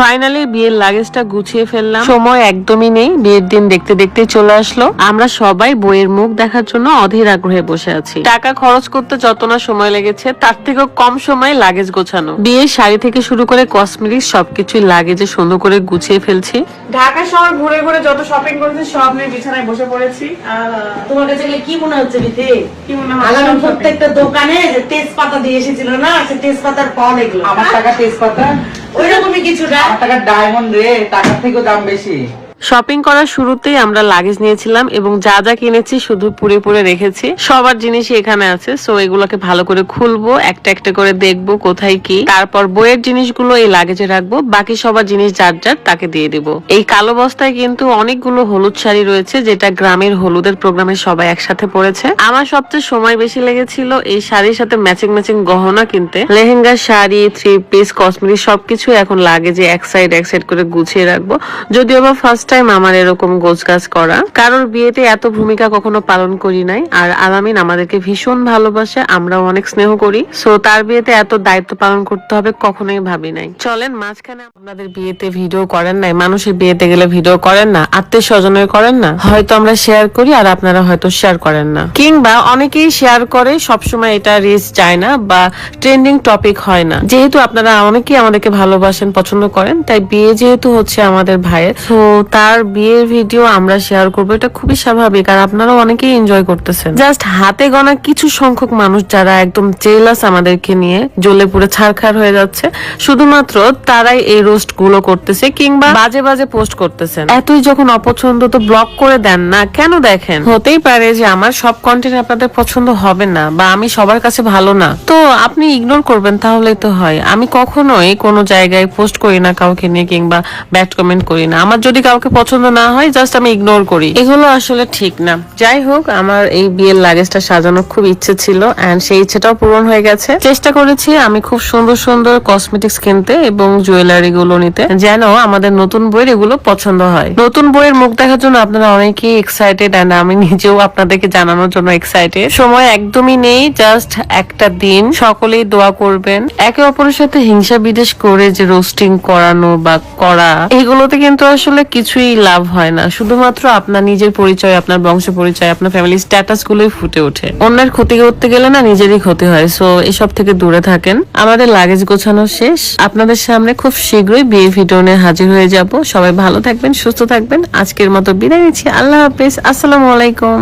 Finally বিয়ের লাগেজটা গুছিয়ে ফেললাম। সময় একদমই নেই বিয়ের দিন দেখতে দেখতে চলে আসলো। আমরা সবাই বইয়ের মুখ দেখার জন্য অধীর আগ্রহে বসে আছি। টাকা খরচ করতে যত না সময় লেগেছে তার থেকেও কম সময় লাগেজ গোছানো। বিয়ের শাড়ি থেকে শুরু করে কসমেটিক্স সবকিছুই লাগেজে সুন্দর করে গুছিয়ে ফেলছি। ঢাকা শহর ঘুরে ঘুরে যত শপিং করেছি সব নিয়ে বিছানায় বসে পড়েছি। তোমার কাছে কি মনে হচ্ছে বিথি কি মনে হয় shopping? প্রত্যেকটা দোকানে যে তেজপাতা দিয়ে এসেছিল না? সে তেজপাতার ফল এগুলো। আমার টাকা তেজপাতা? ওই কিছু কিছুটা টাকা ডায়মন্ড রে টাকার থেকেও দাম বেশি। শপিং করার শুরুতেই আমরা লাগেজ নিয়েছিলাম এবং যা যা কিনেছি শুধু পুরে পুরে রেখেছি। সবার জিনিসই এখানে আছে সো এগুলোকে ভালো করে খুলবো, একটা একটা করে দেখব কোথায় কি। তারপর বইয়ের জিনিসগুলো এই লাগেজে রাখব, বাকি সবার জিনিস যার যার তাকে দিয়ে দিব। এই কালো বস্তায় কিন্তু অনেকগুলো হলুদ শাড়ি রয়েছে, যেটা গ্রামের হলুদের প্রোগ্রামে সবাই একসাথে পড়েছে আমার সবচেয়ে সময় বেশি লেগেছিল এই শাড়ির সাথে ম্যাচিং ম্যাচিং গহনা কিনতে। Lehenga sari three piece cosmetic সবকিছু এখন লাগে যে এক সাইড এক সাইড করে গুছিয়ে রাখব। যদিও বা ফার্স্ট টাইম আমার এরকম গোছগাছ করা। কারোর বিয়েতে এত ভূমিকা কখনো পালন করি নাই। আর আলামিন আমাদেরকে ভীষণ ভালোবাসে, আমরাও অনেক স্নেহ করি। সো তার বিয়েতে এত দায়িত্ব পালন করতে হবে কখনোই ভাবি নাই। চলেন, মাঝখানে আপনাদের বিয়েতে ভিডিও করেন নাই। মানুষের বিয়েতে গেলে ভিডিও করেন না আত্মীয় স্বজনের করেন না। হয়তো আমরা শেয়ার করি আর আপনারা হয়তো শেয়ার করেন না। কিংবা অনেকেই শেয়ার করে, সবসময় এটা রিচ যায় না বা ট্রেন্ডিং টপিক হয় না। যেহেতু আপনারা অনেকেই আমাদেরকে ভালোবাসেন, পছন্দ করেন, তাই বিয়ে যেহেতু হচ্ছে আমাদের ভাইয়ের। তো তার বিয়ের ভিডিও আমরা শেয়ার করব। এটা খুবই স্বাভাবিক আর আপনারাও অনেকেই এনজয় করতেছেন। জাস্ট হাতে গোনা কিছু সংখ্যক মানুষ যারা একদম জেলাস আমাদেরকে নিয়ে জ্বলে পুরো ছারখার হয়ে যাচ্ছে, শুধুমাত্র তারাই এই রোস্টগুলো করতেছে কিংবা বাজে বাজে পোস্ট করতেছেন। এতই যখন অপছন্দ তো ব্লক করে দেন না, কেন দেখেন? হতেই পারে যে আমার সব কন্টেন্ট আপনাদের পছন্দ হবে না বা আমি সবার কাছে ভালো না। তো আপনি ইগনোর করবেন, তাহলেই তো হয়। আমি কখনোই কোনো জায়গায় পোস্ট করি না কাউকে নিয়ে কিংবা ব্যাড কমেন্ট করি না। আমার যদি কাউকে পছন্দ না হয় জাস্ট আমি ইগনোর করি। এগুলো আসলে ঠিক না। যাই হোক, আমার এই বিয়ের লাগেজটা সাজানোর খুব ইচ্ছে ছিল এন্ড সেই ইচ্ছেটাও পূরণ হয়ে গেছে। চেষ্টা করেছি আমি খুব সুন্দর সুন্দর কসমেটিক্স কিনতে এবং জুয়েলারি গুলো নিতে, যেন আমাদের নতুন বইয়ের এগুলো পছন্দ হয়। নতুন বইয়ের মুখ দেখার জন্য আপনারা অনেকেই এক্সাইটেড এন্ড আমি নিজেও আপনাদেরকে জানানোর জন্য এক্সাইটেড সময় একদমই নেই জাস্ট একটা দিন। সকলেই দোয়া করবেন। একে অপরের সাথে হিংসা বিদেশ করে যে রোস্টিং করানো বা করা, এগুলোতে কিন্তু আসলে কিছুই লাভ হয় না। শুধুমাত্র আপনার নিজের পরিচয়, আপনার বংশ পরিচয়, আপনার ফ্যামিলি স্ট্যাটাস গুলোই ফুটে ওঠে। অন্যের ক্ষতি করতে গেলে না নিজেরই ক্ষতি হয়। সো এসব থেকে দূরে থাকেন। আমাদের লাগেজ গোছানো শেষ। আপনাদের সামনে খুব শীঘ্রই বিয়ে ভিডিও হাজির হয়ে যাব। সবাই ভালো থাকবেন, সুস্থ থাকবেন। আজকের মতো বিদায় নিচ্ছি। আল্লাহ হাফিজ। আসসালামু আলাইকুম।